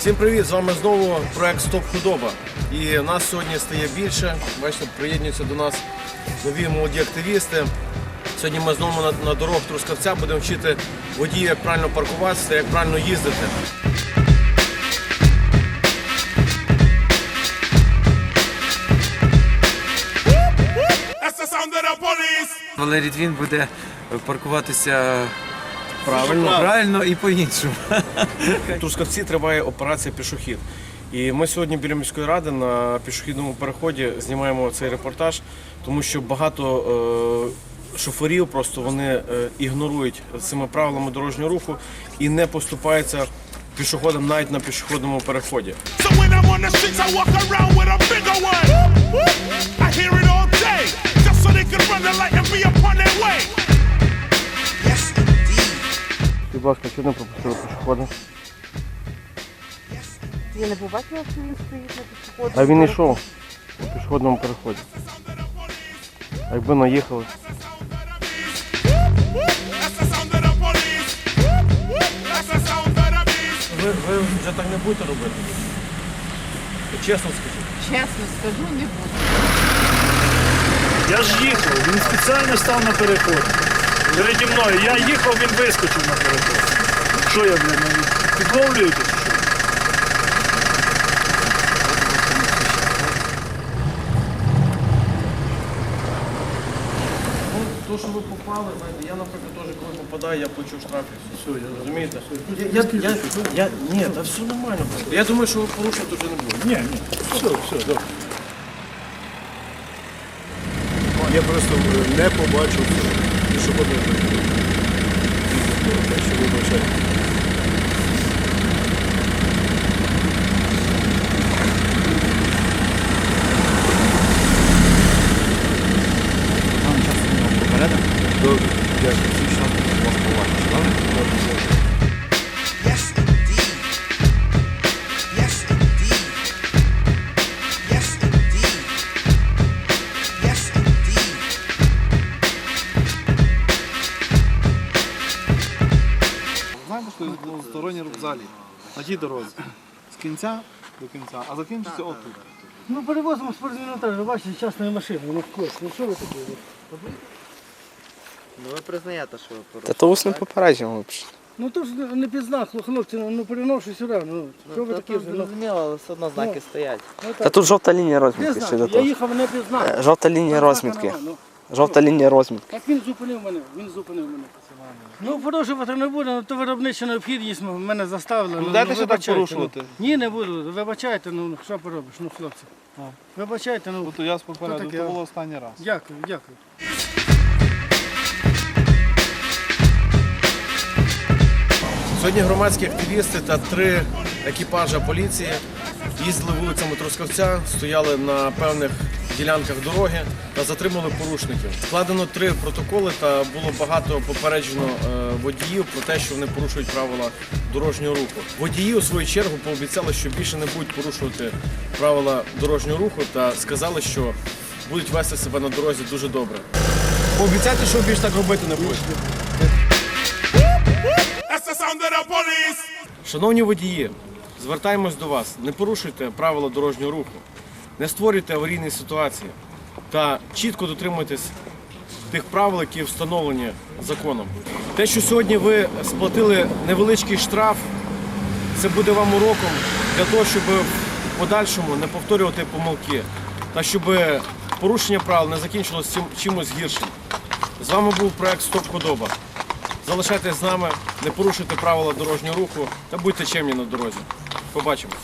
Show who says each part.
Speaker 1: Всім привіт! З вами знову проект Стоп Худоба. І нас сьогодні стає більше. Бачите, приєднуються до нас нові молоді активісти. Сьогодні ми знову на, на дорогах Трускавця будемо вчити водіїв, як правильно паркуватися, та як правильно їздити.
Speaker 2: Валерій Двін буде паркуватися
Speaker 1: Правильно.
Speaker 2: правильно і по-іншому.
Speaker 1: В Трускавці триває операція пішохід. І ми сьогодні біля міської ради на пішохідному переході знімаємо цей репортаж, тому що багато е, шоферів просто вони е, ігнорують цими правилами дорожнього руху і не поступаються пішоходам навіть на пішохідному переході.
Speaker 3: So
Speaker 1: Будь ласка, чого не пропустили пішохода?
Speaker 4: Я не побачила, що він стоїть на пішоході.
Speaker 1: А він йшов на пішохідному переході. А якби наїхали. Ви, ви вже так не будете робити? Чесно скажіть.
Speaker 4: Чесно скажу, не буду.
Speaker 5: Я ж їхав, він спеціально став на переход. Переді мною. Я їхав, він вискочив на переход. Що я, блядь, навіть підловлюєте? чи що?
Speaker 1: Ну, то, що ви попали, знаєте, я, наприклад, теж коли попадаю, я плачу штрафи. Все, я розумієте? Я, я, я, я, ні, та все нормально. просто. Я думаю, що ви порушувати вже не будете.
Speaker 5: Ні, ні. Все, все, добре.
Speaker 6: Я просто не побачив Так що вибачайте.
Speaker 7: Знаєте, що двосторонній рух взагалі на тій дорозі. З кінця до кінця, а закінчиться отут.
Speaker 8: Ну, перевозимо ви бачите, частної машини, ну в кошти. Ну що ви таке?
Speaker 9: Ну ви признаєте, що ви порушили.
Speaker 2: Та то усне попередження лучше.
Speaker 8: Ну то ж не під знак, хлопці, ну, ну переношу сюди, ну що ви
Speaker 9: Та
Speaker 8: такі
Speaker 9: то
Speaker 8: вже, ну,
Speaker 9: зрозуміло, але все одно знаки
Speaker 8: Ну.
Speaker 9: стоять.
Speaker 8: ну
Speaker 2: Та
Speaker 8: так,
Speaker 2: тут жовта лінія
Speaker 8: не
Speaker 2: розмітки ще до
Speaker 8: знаю, я
Speaker 2: того.
Speaker 8: їхав не під знак.
Speaker 2: Е, Жовта лінія розмітки.
Speaker 8: ну.
Speaker 2: Жовта лінія розмітки.
Speaker 8: Так він зупинив мене, він зупинив мене. Ну, порушувати не буду, ну, то виробнича необхідність ну, мене заставили.
Speaker 7: Ну, дайте ще так
Speaker 8: вибачайте,
Speaker 7: порушувати.
Speaker 8: Ну. Ні, не буду, вибачайте, ну що поробиш, ну хлопці. Вибачайте, ну,
Speaker 7: Тобто я з попереду,
Speaker 8: таке?
Speaker 7: то було останній раз.
Speaker 8: дякую, дякую.
Speaker 1: Сьогодні громадські активісти та три екіпажа поліції їздили вулицями Трускавця, стояли на певних ділянках дороги та затримали порушників. Складено три протоколи та було багато попереджено е, водіїв про те, що вони порушують правила дорожнього руху. Водії у свою чергу пообіцяли, що більше не будуть порушувати правила дорожнього руху та сказали, що будуть вести себе на дорозі дуже добре. Пообіцяйте, що більше так робити не
Speaker 3: police.
Speaker 1: Шановні водії, звертаємось до вас. Не порушуйте правила дорожнього руху, не створюйте аварійні ситуації та чітко дотримуйтесь тих правил, які встановлені законом. Те, що сьогодні ви сплатили невеличкий штраф, це буде вам уроком для того, щоб в подальшому не повторювати помилки та щоб порушення правил не закінчилося чимось гіршим. З вами був проект Стоп Худоба. Залишайтесь з нами, не порушуйте правила дорожнього руху та будьте чемні на дорозі. Побачимось.